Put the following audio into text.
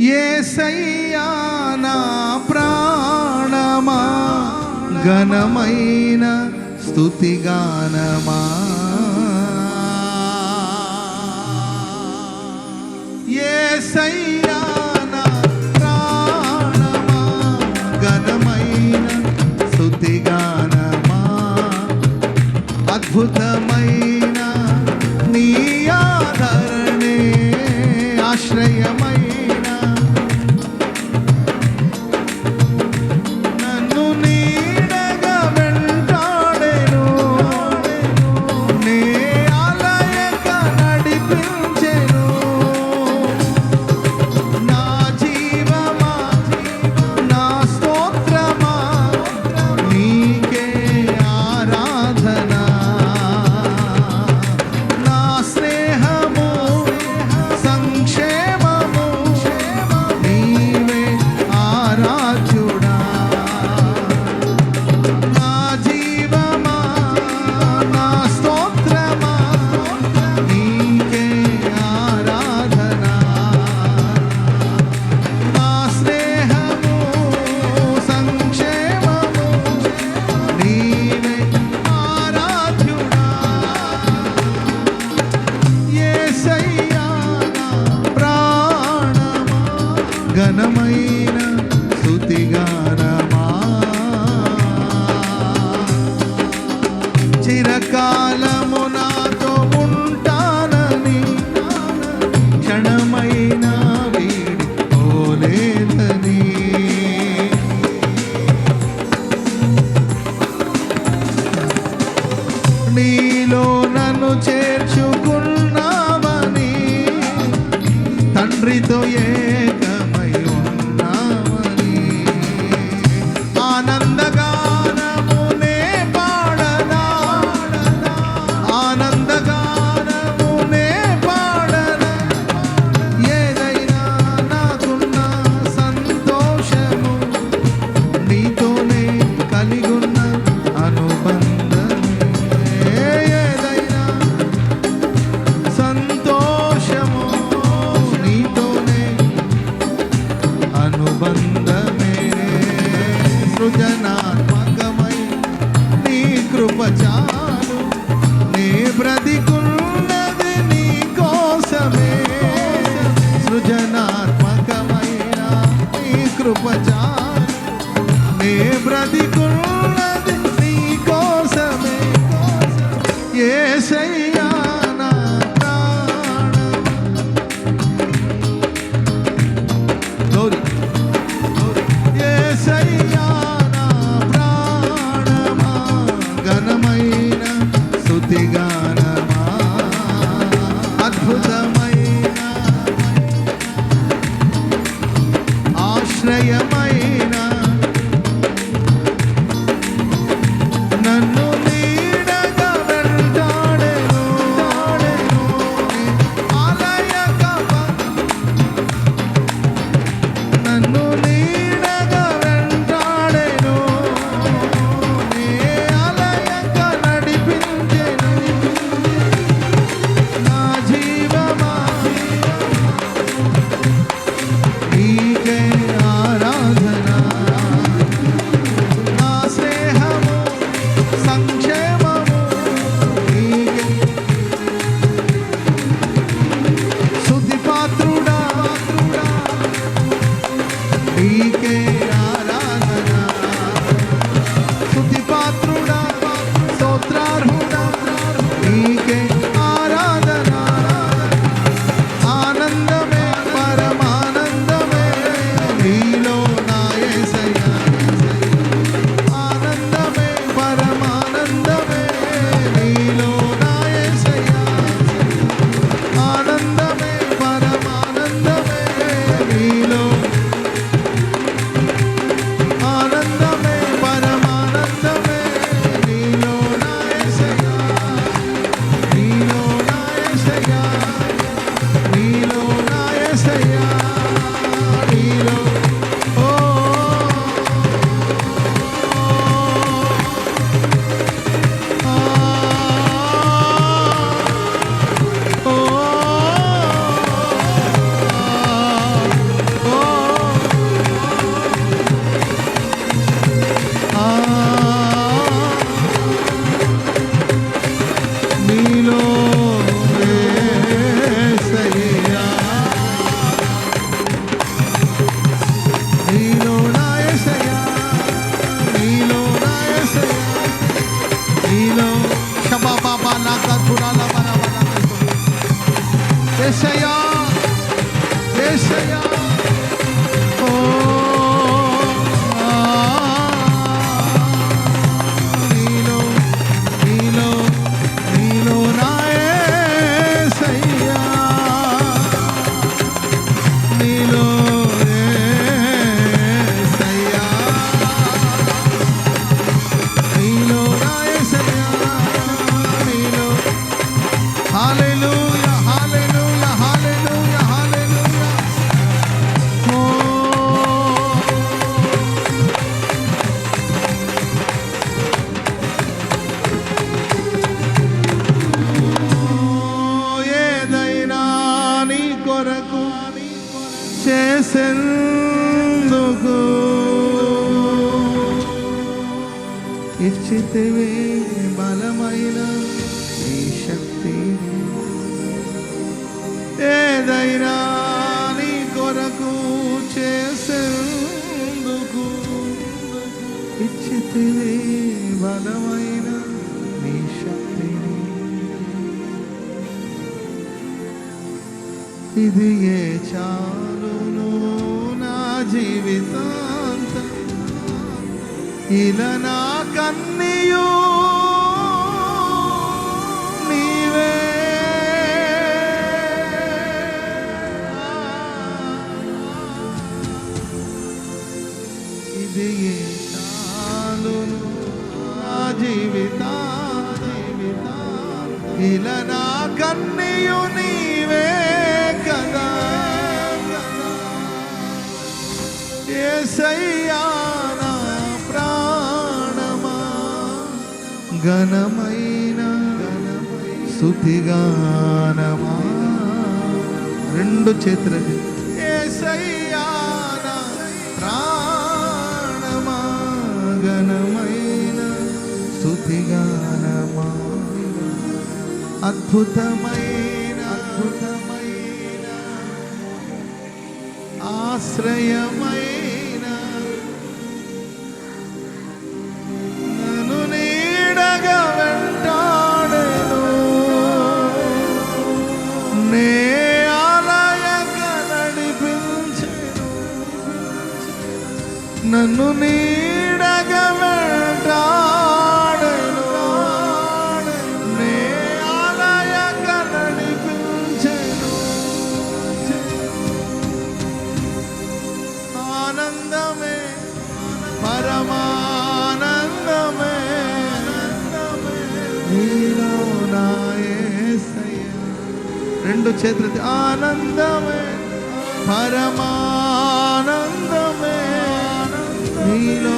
ఏసయ్యా ప్రాణమా? ఘనమైన స్థుతిగానమా? Cristo y yeah. कृपजान ने ब्रदी को Mándame ఇచ్చితివే బలమైన ఈ శక్తి. ఏదైనా నీ కొరకు చేసేందుకు ఇచ్చితివే బలమైన నీ శక్తిని ఇది ఏ చాలును నా జీవితం? ఇలా నా కన్నీయో నీవే. ఇది ఏ చాలును నా జీవితా జీవితా. ఇలా నా కన్నీయు నీవే కదా. ఏసయ్యా. ఘనమైన శుతిగానమా రెండు చేతులది ఏసయ్యా ఘనమైన శుతిగానమా అద్భుతమైన అద్భుతమైన ఆశ్రయమైన రెండు చేతులు ఆనందమే పరమానందమే నీలో